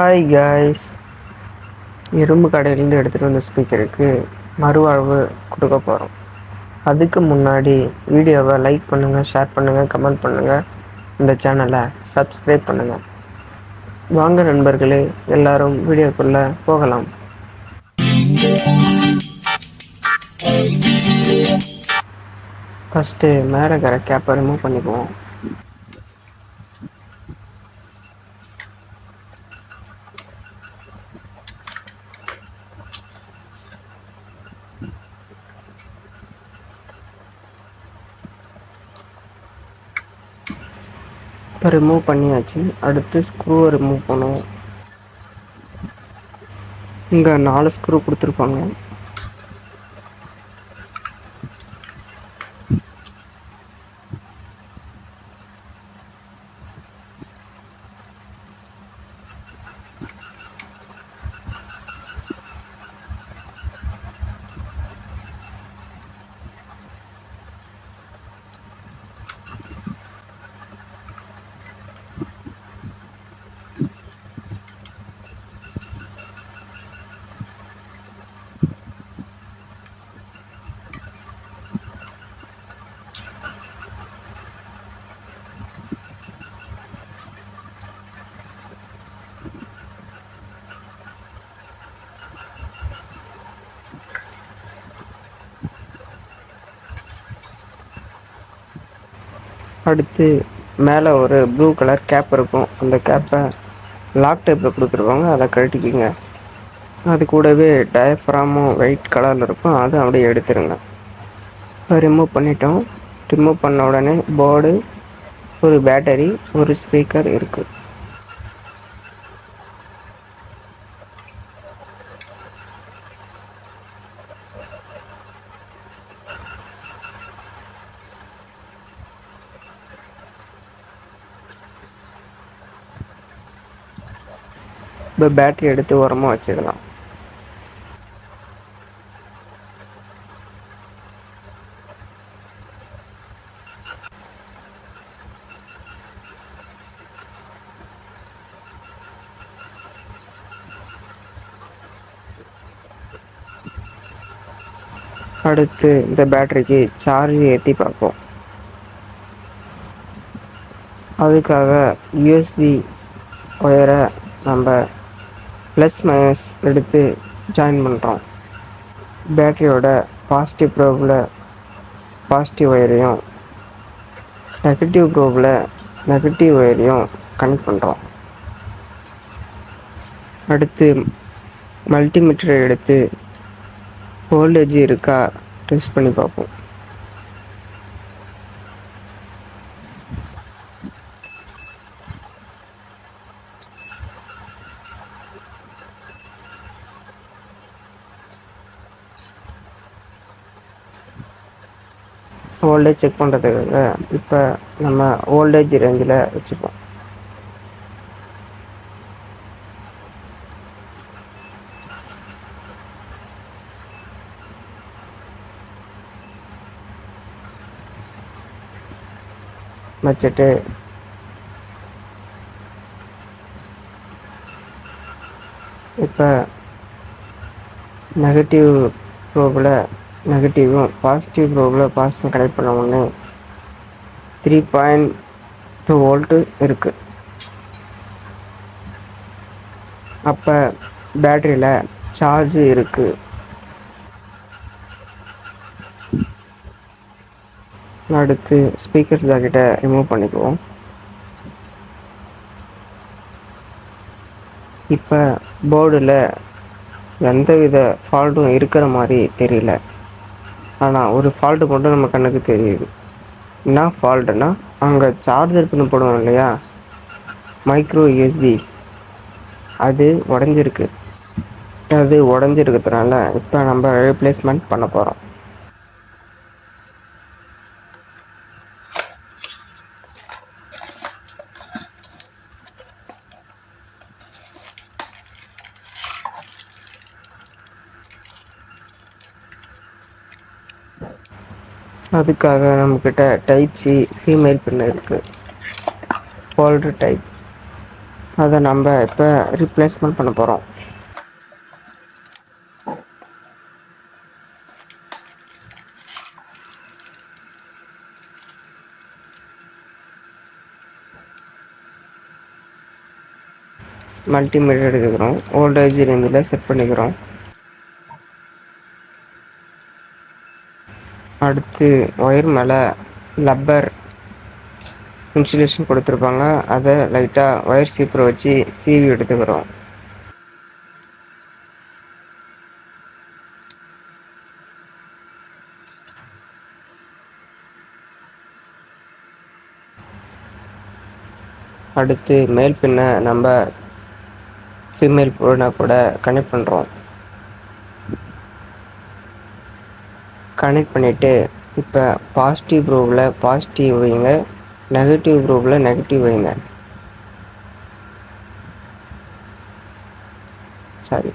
Hi guys எறும்பு கடையிலேருந்து எடுத்துகிட்டு வந்த ஸ்பீக்கருக்கு மறுவாழ்வு கொடுக்க போகிறோம் அதுக்கு முன்னாடி வீடியோவை லைக் பண்ணுங்கள் ஷேர் பண்ணுங்கள் கமெண்ட் பண்ணுங்கள் இந்த சேனலை சப்ஸ்கிரைப் பண்ணுங்கள் வாங்க நண்பர்களே எல்லாரும் வீடியோக்குள்ளே போகலாம். ஃபஸ்ட்டு மேலே இருக்கிற கேப்பை ரிமூவ் பண்ணிக்குவோம். இப்போ ரிமூவ் பண்ணியாச்சு. அடுத்து ஸ்க்ரூவை ரிமூவ் பண்ணுவோம். இங்கே நாலு ஸ்க்ரூ கொடுத்துருப்பாங்க. அடுத்து மேலே ஒரு ப்ளூ கலர் கேப் இருக்கும். அந்த கேப்பை லாக் டைப்பில் கொடுத்துருப்பாங்க. அதை கழட்டிக்கிங்க. அது கூடவே டயஃப்ராமும் ஒயிட் கலரில் இருக்கும். அதை அப்படியே எடுத்துருங்க. இப்போ ரிமூவ் பண்ணிட்டோம். ரிமூவ் பண்ண உடனே போர்டு ஒரு பேட்டரி ஒரு ஸ்பீக்கர் இருக்குது இப்போ பேட்டரி எடுத்து உரமாக வச்சுக்கலாம். அடுத்து இந்த பேட்டரிக்கு சார்ஜ் ஏற்றி பார்ப்போம். அதுக்காக யூஎஸ்பி ஒயரை நம்ம ப்ளஸ் மைனஸ் எடுத்து ஜாயின் பண்ணுறோம் பேட்டரியோட பாசிட்டிவ் ப்ரோவில் பாசிட்டிவ் ஒயரையும் நெகட்டிவ் ப்ரோவில் நெகட்டிவ் ஒயரையும் கனெக்ட் பண்ணுறோம் அடுத்து மல்டிமீட்டரை எடுத்து வோல்டேஜ் இருக்கா டெஸ்ட் பண்ணி பார்ப்போம். வோல்டேஜ் செக் பண்ணுறதுக்காக இப்போ நம்ம ஓல்டேஜ் ரேஞ்சில் வச்சுப்போம். வச்சுட்டு இப்போ நெகட்டிவ் ப்ரோபில் நெகட்டிவும் பாசிட்டிவ் ப்ரோவில் பாசிட்டிவ் கனெக்ட் பண்ண உடனே த்ரீ பாயிண்ட் டூ வோல்ட்டு இருக்குது அப்போ பேட்டரியில் சார்ஜ் இருக்குது அடுத்து ஸ்பீக்கர் ஜாக்கெட்டை ரிமூவ் பண்ணிக்குவோம். இப்போ போர்டில் எந்தவித ஃபால்ட்டும் இருக்கிற மாதிரி தெரியல. ஆனால் ஒரு ஃபால்ட்டு மட்டும் நம்ம கண்ணுக்கு தெரியுது. என்ன ஃபால்ட்டுனா அங்கே சார்ஜர் பின் போடுவோம் இல்லையா? மைக்ரோ யூஎஸ்பி அது உடஞ்சிருக்கு. அது உடஞ்சிருக்கிறதுனால இப்போ நம்ம ரீப்ளேஸ்மெண்ட் பண்ண போகிறோம் அதுக்காக நம்மக்கிட்ட டைப் சி ஃபீமேல் பின் இருக்குது ஓல்டு டைப் அதை நம்ம இப்போ ரீப்ளேஸ்மெண்ட் பண்ண போகிறோம் மல்டிமீட்டர் எடுக்கிறோம். ஓல்டேஜ் ரேஞ்சில் செட் பண்ணிக்கிறோம். அடுத்து ஒயர் மேலே லப்பர் இன்சுலேஷன் கொடுத்துருப்பாங்க. அதை லைட்டாக ஒயர் சீப்பரை வச்சு சீவி எடுத்துக்கிறோம். அடுத்து மேல் பின்னை நம்ம ஃபீமேல் பின்னை கூட கனெக்ட் பண்ணுறோம் கனெக்ட் பண்ணிவிட்டு இப்போ பாசிட்டிவ் ப்ரூவில் பாசிட்டிவ் வைங்க. நெகட்டிவ் ப்ரூவில் நெகட்டிவ் வைங்க. சாரி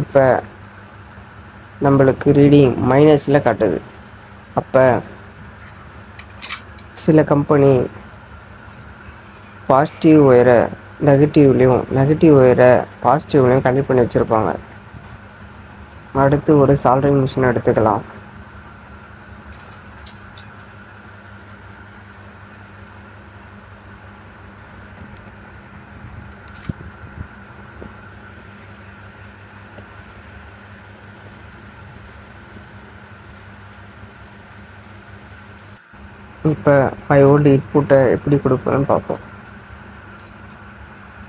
இப்போ நம்மளுக்கு ரீடிங் மைனஸில் காட்டுது. அப்போ சில கம்பெனி பாசிட்டிவ் ஒயரை நெகட்டிவ்லேயும் நெகட்டிவ் ஒயரை பாசிட்டிவ்லேயும் கனெக்ட் பண்ணி வச்சுருப்பாங்க. அடுத்து ஒரு சால்ரிங் மிஷின் எடுத்துக்கலாம். இப்போ ஃபைவ் ஓல்டு இன்புட்டை எப்படி கொடுப்பேன்னு பார்ப்போம்.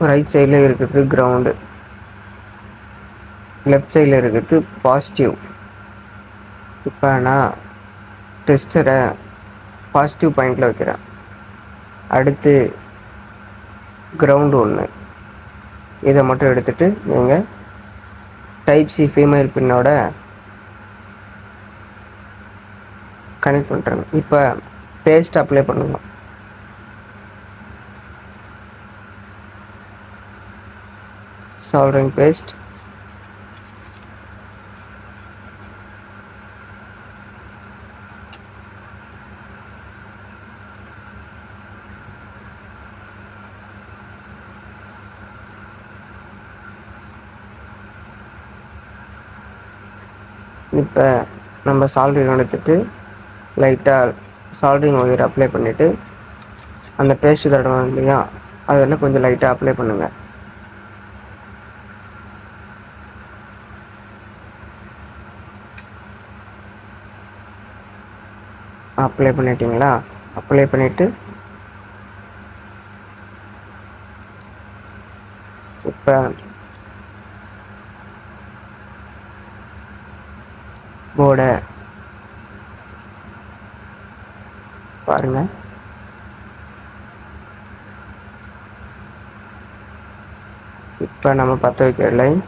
ரைட் சைடில் இருக்கிறது கிரவுண்டு லெஃப்ட் சைடில் இருக்கிறது பாசிட்டிவ் இப்போ நான் டெஸ்டரை பாசிட்டிவ் பாயிண்டில் வைக்கிறேன். அடுத்து கிரவுண்டு ஒன்று இதை மட்டும் எடுத்துகிட்டு நீங்கள் டைப் சி ஃபீமேல் பின்னோட கனெக்ட் பண்ணுறேங்க இப்போ பேஸ்ட் அப்ளை பண்ணுங்க சால்ரிங் பேஸ்ட் இப்போ நம்ம சால்ரிங் எடுத்துட்டு லைட்டாக சால்ட்ரிங் ஒயர் அப்ளை பண்ணிவிட்டு அந்த பேஸ்ட் தடவை இல்லையா அதெல்லாம் கொஞ்சம் லைட்டாக அப்ளை பண்ணுங்கள் அப்ளை பண்ணிட்டீங்களா? அப்ளை பண்ணிவிட்டு இப்போ போர்டை பாருங்க. இப்போ நம்ம பற்ற வைக்கிற லைன்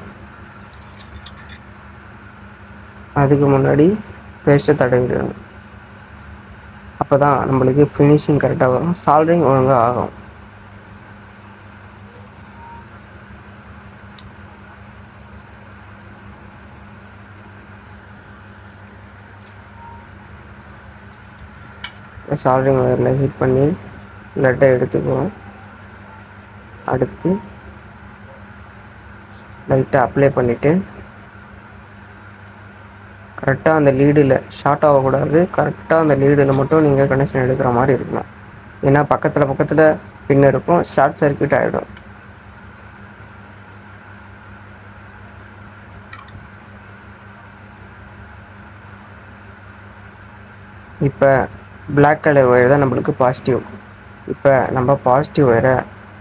அதுக்கு முன்னாடி பேஸ்ட்டை தடவிடணும். அப்போ தான் நம்மளுக்கு ஃபினிஷிங் கரெக்டாக வரும். சால்ரிங் ஒழுங்காக ஆகும். சால்ரிங் ஒயரில் ஹீட் பண்ணி லெட்டை எடுத்துக்குவோம். அடுத்து லைட்டாக அப்ளை பண்ணிவிட்டு கரெக்டாக அந்த லீடில் ஷார்ட் ஆகக்கூடாது. கரெக்டாக அந்த லீடில் மட்டும் நீங்கள் கனெக்ஷன் எடுக்கிற மாதிரி இருக்கணும். ஏன்னா பக்கத்தில் பக்கத்தில் பின் இருக்கும் ஷார்ட் சர்க்கியூட் ஆகிடும் இப்போ பிளாக் கலர் ஒயர் தான் நம்மளுக்கு பாசிட்டிவ் இப்போ நம்ம பாசிட்டிவ் ஒயரை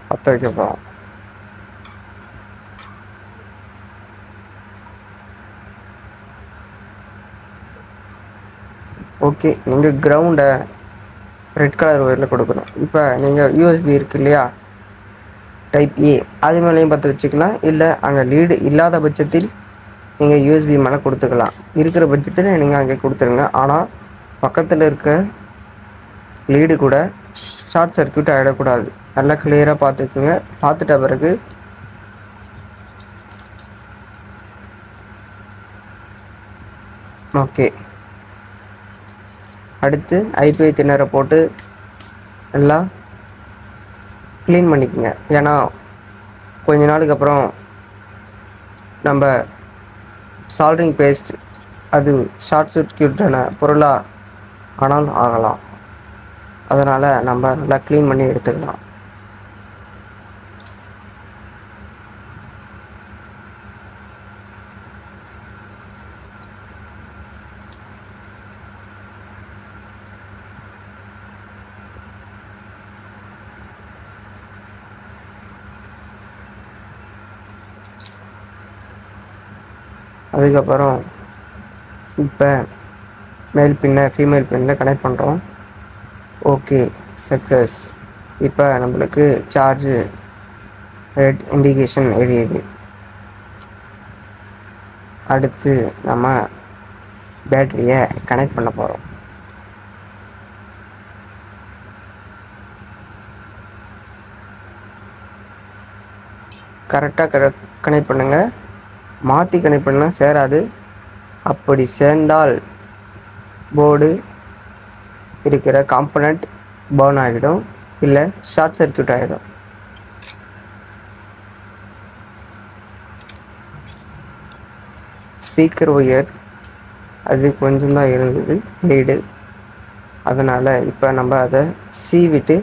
பற்ற வைக்க போகிறோம் ஓகே நீங்கள் கிரவுண்டை ரெட் கலர் ஒயரில் கொடுக்கணும். இப்போ நீங்கள் யூஎஸ்பி இருக்கு இல்லையா? டைப் ஏ அது மேலேயும் பற்ற வச்சுக்கலாம். இல்லை அங்கே லீடு இல்லாத பட்சத்தில் நீங்கள் யூஎஸ்பி மேலே கொடுத்துக்கலாம். இருக்கிற பட்சத்தில் நீங்கள் அங்கே கொடுத்துருங்க. ஆனால் பக்கத்தில் இருக்க லீடு கூட ஷார்ட் சர்க்கியூட் ஆகிடக்கூடாது நல்லா கிளியராக பார்த்துக்குங்க. பார்த்துட்ட பிறகு ஓகே அடுத்து ஐபிஐ திணற போட்டு எல்லாம் க்ளீன் பண்ணிக்கோங்க. ஏன்னா கொஞ்ச நாளுக்கு அப்புறம் நம்ம சால்ட்ரிங் பேஸ்ட் அது ஷார்ட் சர்க்யூட்டான பொருளாக ஆனாலும் ஆகலாம். அதனால் நம்ம நல்லா க்ளீன் பண்ணி எடுத்துக்கலாம். அதுக்கப்புறம் இப்போ மேல் பின்னை ஃபீமேல் பின்னை கனெக்ட் பண்ணுறோம் ஓகே சக்ஸஸ் இப்போ நம்மளுக்கு சார்ஜு ரெட் இண்டிகேஷன் எரியுது அடுத்து நம்ம பேட்டரியை கனெக்ட் பண்ண போகிறோம் கரெக்டாக கரெக்ட் கனெக்ட் பண்ணுங்கள் மாற்றி கனெக்ட் பண்ணால் சேராது. அப்படி சேர்ந்தால் போர்டு இருக்கிற காம்பனண்ட் பர்ன் ஆகிடும் இல்லை ஷார்ட் சர்க்யூட் ஆகிடும் ஸ்பீக்கர் ஒயர் அது கொஞ்சம் தான் இருந்தது லீடு அதனால் இப்போ நம்ம அதை சீவிட்டு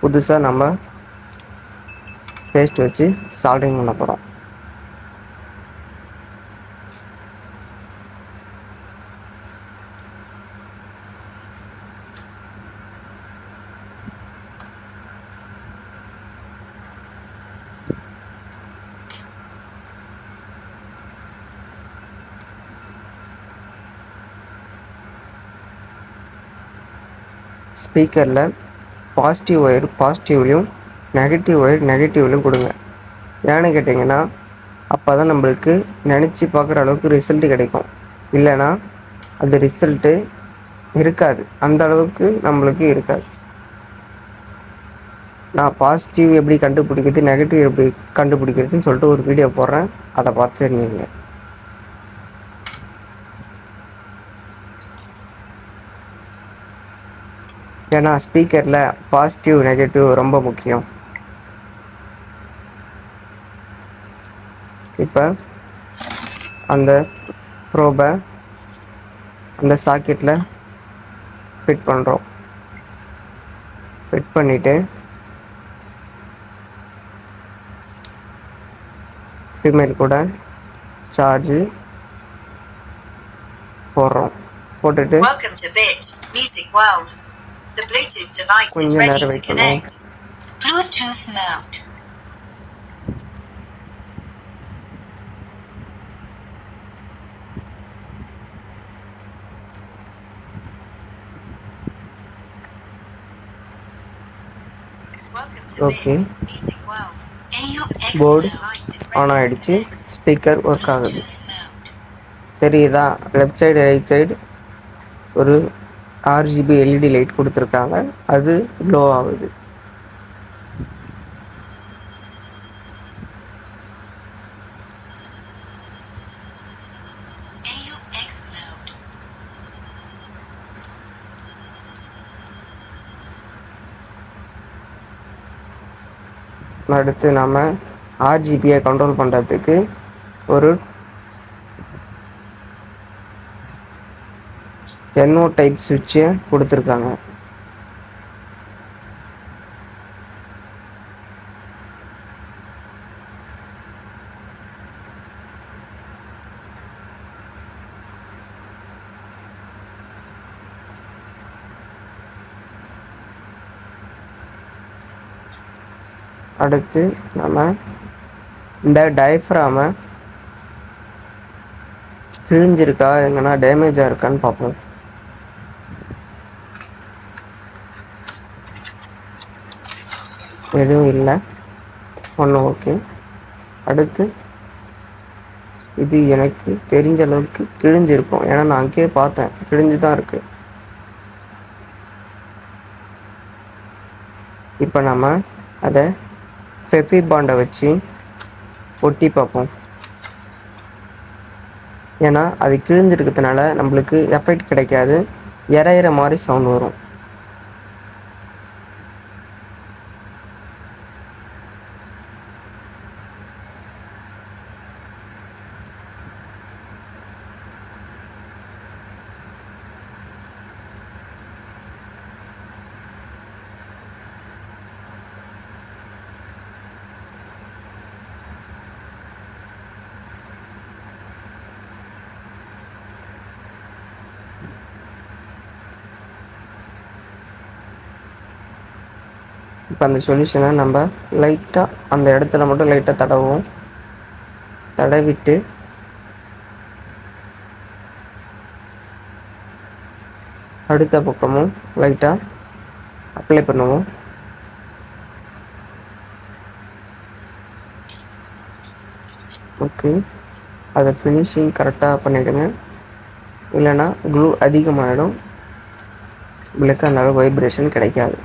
புதுசாக நம்ம பேஸ்ட் வச்சு சால்ட்ரிங் பண்ண போகிறோம் ஸ்பீக்கரில் பாசிட்டிவ் ஒயர் பாசிட்டிவ்லேயும் நெகட்டிவ் ஒயர் நெகட்டிவ்லையும் கொடுங்க. ஏன்னு கேட்டிங்கன்னா அப்போ தான் நம்மளுக்கு நினச்சி பார்க்குற அளவுக்கு ரிசல்ட் கிடைக்கும். இல்லைன்னா அந்த ரிசல்ட்டு இருக்காது. அந்த அளவுக்கு நம்மளுக்கு இருக்காது. நான் பாசிட்டிவ் எப்படி கண்டுபிடிக்கிறது நெகட்டிவ் எப்படி கண்டுபிடிக்கிறதுன்னு சொல்லிட்டு ஒரு வீடியோ போடுறேன். அதை பார்த்து தெரிஞ்சுங்க ஏன்னா ஸ்பீக்கரில் பாசிட்டிவ் நெகட்டிவ் ரொம்ப முக்கியம். இப்போ அந்த ப்ரோபை அந்த சாக்கெட்டில் ஃபிட் பண்ணுறோம் ஃபிட் பண்ணிவிட்டு ஃபீமேல் கூட சார்ஜு போடுறோம். போட்டுட்டு The Bluetooth device is ready to connect. Bluetooth mode. Device is on connect. Speaker work ஆகுது. தெரியுதா லெஃப்ட் சைடு ரைட் சைடு ஒரு ஆர்ஜிபி எல்இடி லைட் கொடுத்துருக்காங்க. அது க்ளோ ஆகுது. அடுத்து நாம் ஆர்ஜிபியை கண்ட்ரோல் பண்ணுறதுக்கு ஒரு என்ஓ டைப் சுவிட்சை கொடுத்துருக்காங்க. அடுத்து நம்ம இந்த டயஃப்ராமை கிழிஞ்சிருக்கா எங்கன்னா டேமேஜாக இருக்கான்னு பார்ப்போம். எதுவும் இல்லை. ஒன்றும் ஓகே. அடுத்து இது எனக்கு தெரிஞ்ச அளவுக்கு கிழிஞ்சிருக்கும். ஏன்னா நான் அங்கேயே பார்த்தேன். கிழிஞ்சு தான் இருக்கு. இப்போ நம்ம அதை ஃபெஃபி பாண்டை வச்சு ஒட்டி பார்ப்போம். ஏன்னா அது கிழிஞ்சிருக்கிறதுனால நம்மளுக்கு எஃபெக்ட் கிடைக்காது. இறையிற மாதிரி சவுண்ட் வரும். இப்போ அந்த சொல்யூஷனை நம்ம லைட்டாக அந்த இடத்துல மட்டும் லைட்டாக தடவும் தடவிட்டு அடுத்த பக்கமும் லைட்டாக அப்ளை பண்ணுவோம். ஓகே அதை ஃபினிஷிங் கரெக்டாக பண்ணிவிடுங்க இல்லைன்னா க்ளூ அதிகமாகிடும் உங்களுக்கு அந்த அளவு வைப்ரேஷன் கிடைக்காது.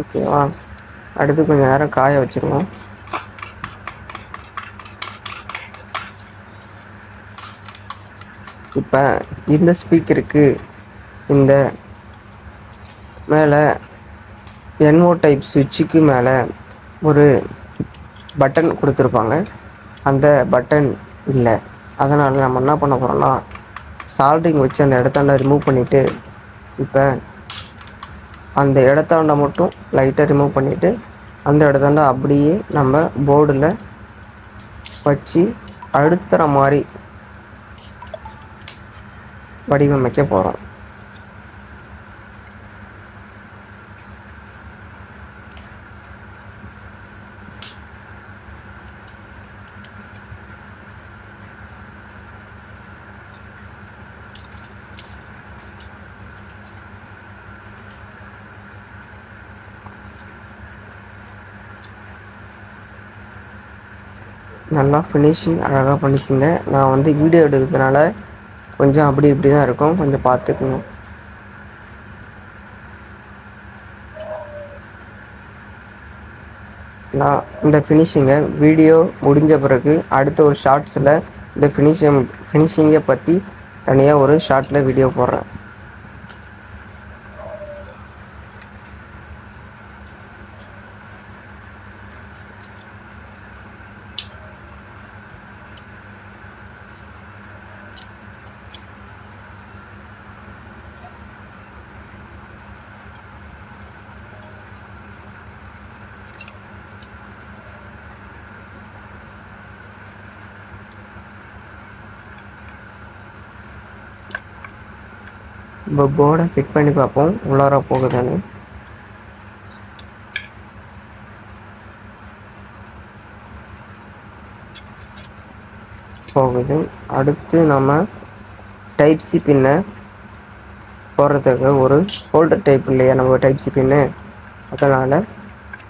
ஓகேவா அடுத்து கொஞ்சம் நேரம் காய வச்சுருவோம். இப்போ இந்த ஸ்பீக்கருக்கு இந்த மேலே என்ஓ டைப் சுவிட்சுக்கு மேலே ஒரு பட்டன் கொடுத்துருப்பாங்க. அந்த பட்டன் இல்லை. அதனால் நம்ம என்ன பண்ண போகிறோம்னா சால்ட்ரிங் வச்சு அந்த இடத்தாண்ட ரிமூவ் பண்ணிவிட்டு இப்போ அந்த இடத்தாண்ட மட்டும் லைட்டாக ரிமூவ் பண்ணிவிட்டு அந்த இடத்தாண்ட அப்படியே நம்ம போர்டில் வச்சு அழுத்துற மாதிரி வடிவமைக்க போகிறோம் நல்லா ஃபினிஷிங் அழகாக பண்ணிக்கோங்க. நான் வந்து வீடியோ எடுக்கிறதுனால கொஞ்சம் அப்படி இப்படி தான் இருக்கும். கொஞ்சம் பார்த்துக்குங்க. நான் இந்த ஃபினிஷிங்கை வீடியோ முடிஞ்ச பிறகு அடுத்த ஒரு ஷார்ட்ஸில் இந்த ஃபினிஷிங் ஃபினிஷிங்கை பற்றி தனியாக ஒரு ஷார்ட்டில் வீடியோ போடுறேன். இப்போ போர்டை ஃபிட் பண்ணி பார்ப்போம். உள்ளார போகுதுன்னு. போகுது. அடுத்து நம்ம டைப் சி பின்னை போடுறதுக்கு ஒரு ஹோல்டர் டைப் இல்லையா? நம்ம டைப் சி பின்னு அதனால்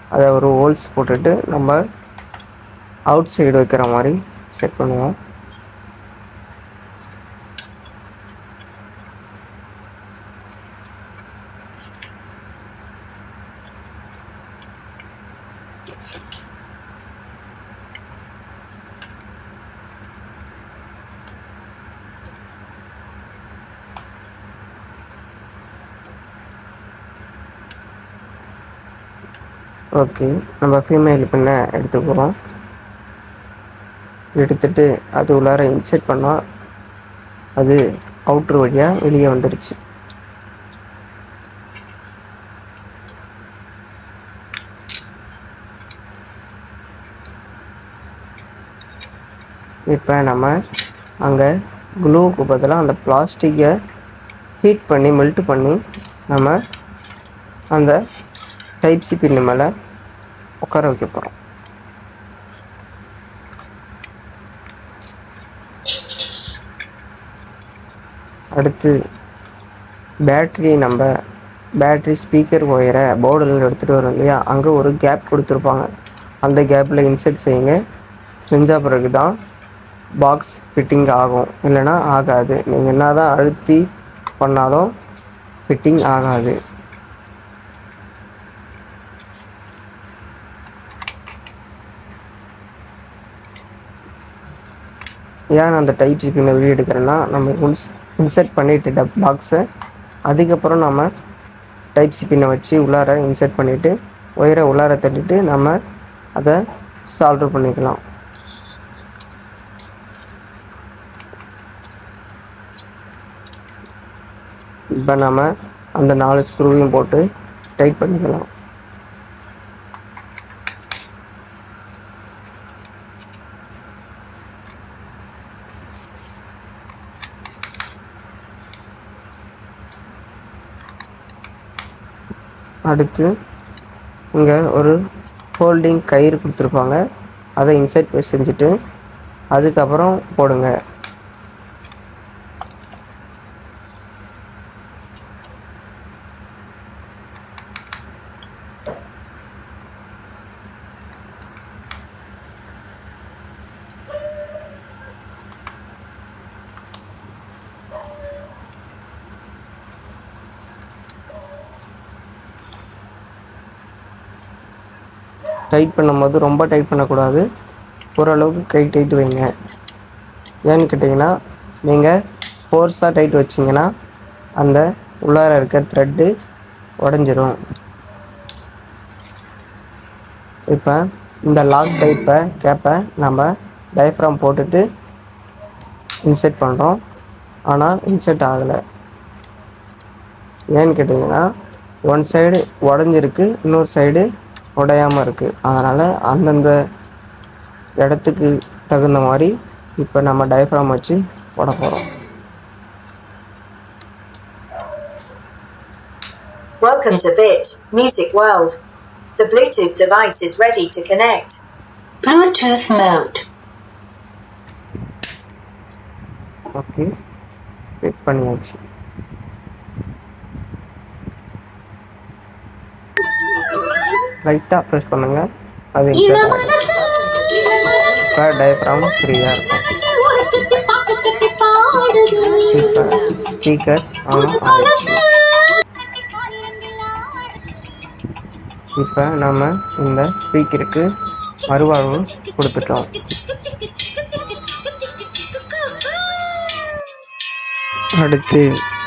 அதை ஒரு ஹோல்ஸ் போட்டுட்டு நம்ம அவுட் சைடு வைக்கிற மாதிரி செட் பண்ணுவோம். ஓகே. நம்ம ஃபீமேல் பின்னை எடுத்துக்கிறோம் எடுத்துட்டு அது உள்ளார இன்செர்ட் பண்ணால் அது அவுட்ரு வழியாக வெளியே வந்துடுச்சு இப்போ நம்ம அங்கே க்ளூவுக்கு பதிலாக அந்த பிளாஸ்டிக்கை ஹீட் பண்ணி மெல்ட் பண்ணி நம்ம அந்த டைப் சி பின்னு மேலே உட்கார வைக்க போகிறோம் அடுத்து பேட்ரி நம்ம பேட்ரி ஸ்பீக்கர் ஒயரை போர்டில் எடுத்துகிட்டு வரோம் இல்லையா? அங்கே ஒரு கேப் கொடுத்துருப்பாங்க. அந்த கேப்பில் இன்செர்ட் செய்யுங்க. செஞ்ச பிறகு தான் பாக்ஸ் ஃபிட்டிங் ஆகும். இல்லைன்னா ஆகாது. நீங்கள் என்ன தான் அழுத்தி பண்ணாலும் ஃபிட்டிங் ஆகாது. ஏன் நான் அந்த டைப் சி பின்னை வெளியே எடுக்கிறேன்னா நம்ம இன்ஸ் இன்சர்ட் பண்ணிவிட்டு டப் பாக்ஸை அதுக்கப்புறம் நம்ம டைப் சி பின்னை வச்சு உள்ளார இன்சர்ட் பண்ணிவிட்டு ஒயரை உள்ளார தள்ளிட்டு நம்ம அதை சால்ட்ரு பண்ணிக்கலாம். இப்போ நம்ம அந்த நாலு ஸ்க்ரூவையும் போட்டு டைட் பண்ணிக்கலாம். அடுத்து இங்கே ஒரு ஹோல்டிங் கயிறு கொடுத்துருப்பாங்க. அதை இன்சர்ட் செஞ்சுட்டு அதுக்கப்புறம் போடுங்க. டைட் பண்ணும்போது ரொம்ப டைட் பண்ணக்கூடாது. ஓரளவுக்கு கை டைட் வைங்க. ஏன்னு கேட்டிங்கன்னா நீங்கள் ஃபோர்ஸாக டைட் வச்சிங்கன்னா அந்த உள்ளார இருக்க த்ரெட்டு உடஞ்சிரும். இப்போ இந்த லாக் டைப்பை கேப்பை நம்ம டயஃப்ராம் போட்டுட்டு இன்செர்ட் பண்ணுறோம் ஆனால் இன்செர்ட் ஆகலை. ஏன்னு கேட்டிங்கன்னா ஒன் சைடு உடஞ்சிருக்கு இன்னொரு சைடு உடையாமல் இருக்குது அதனால் அந்தந்த இடத்துக்கு தகுந்த மாதிரி இப்போ நம்ம டயஃப்ராம் வச்சு போட போகிறோம் Welcome to Bit Music World. The Bluetooth device is ready to connect. Bluetooth mode. Okay fit பண்ணியாச்சு லைட்டாக ப்ரெஸ் பண்ணுங்கள் அது டயஃப்ராம் ஃப்ரீயாக இருக்கும் இப்போ ஸ்பீக்கர் ஆன் ஆகிடுச்சு இப்போ நம்ம இந்த ஸ்பீக்கருக்கு மறுவாழ்வு கொடுத்துட்டோம் அடுத்து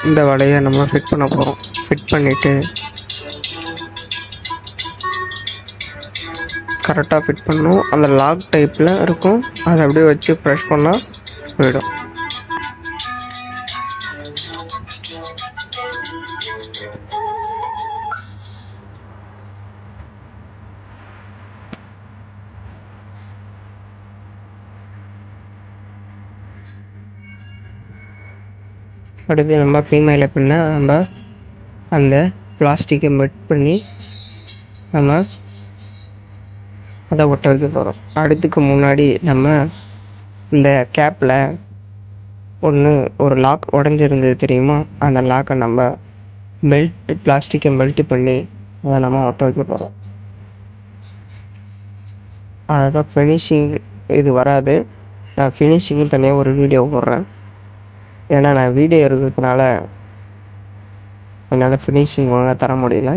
இந்த வலையை நம்ம ஃபிட் பண்ண போகிறோம் ஃபிட் பண்ணிவிட்டு கரெக்டாக ஃபிட் பண்ணணும் அந்த லாக் டைப்பில் இருக்கும். அதை அப்படியே வச்சு ப்ரெஷ் பண்ணால் போயிடும். அடுத்து நம்ம ஃபீமேல பின்ன நம்ம அந்த பிளாஸ்டிக்கை மெட் பண்ணி நம்ம அதை ஒட்ட வைக்க போகிறோம் அடுத்துக்கு முன்னாடி நம்ம இந்த கேப்பில் ஒன்று ஒரு லாக் உடஞ்சிருந்தது தெரியுமா? அந்த லாக்கை நம்ம மெல்ட் பிளாஸ்டிக்கை மெல்ட் பண்ணி அதை நம்ம ஒட்ட வைக்க போகிறோம் அழகாக ஃபினிஷிங் இது வராது. நான் ஃபினிஷிங்கும் தனியாக ஒரு வீடியோ போடுறேன். ஏன்னா நான் வீடியோ இருக்கிறதுனால என்னால் ஃபினிஷிங் ஒழுங்காக தர முடியல.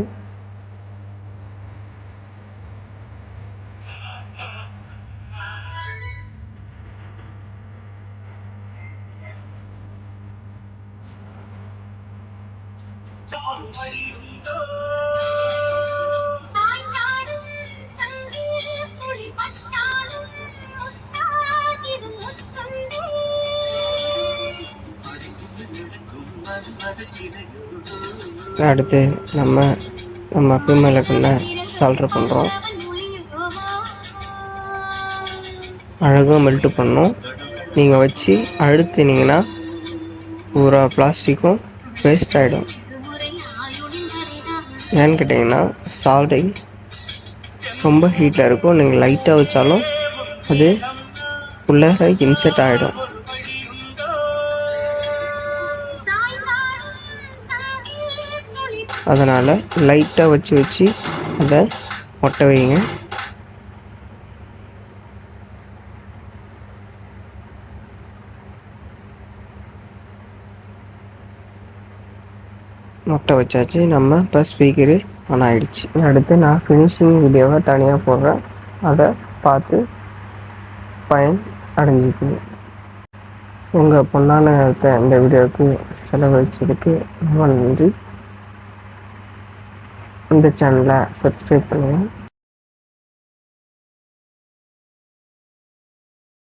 அடுத்து நம்ம நம்ம ஃபீமேலுக்குள்ள சால்ட்ரு பண்ணுறோம் அழகாக மெல்ட்டு பண்ணும். நீங்கள் வச்சு அழுத்தினீங்கன்னா பூரா பிளாஸ்டிக்கும் வேஸ்ட் ஆகிடும் ஏன்னு கேட்டிங்கன்னா சால்டை ரொம்ப ஹீட்டாக இருக்கும். நீங்கள் லைட்டாக வச்சாலும் அது உள்ளார இன்செர்ட் ஆகிடும் அதனால் லைட்டாக வச்சு வச்சு அதை ஒட்ட வைங்க. முட்டை வச்சாச்சு. நம்ம இப்போ ஸ்பீக்கரு ஆன் ஆகிடுச்சு அடுத்து நான் ஃபினிஷிங் வீடியோவை தனியாக போடுறேன். அதை பார்த்து பயன் அடைஞ்சிக்கணும். உங்கள் பொண்ணான நேரத்தை இந்த வீடியோவுக்கு செலவழிச்சதுக்கு ரொம்ப நன்றி. இந்த சேனலை சப்ஸ்கிரைப் பண்ணுங்கள்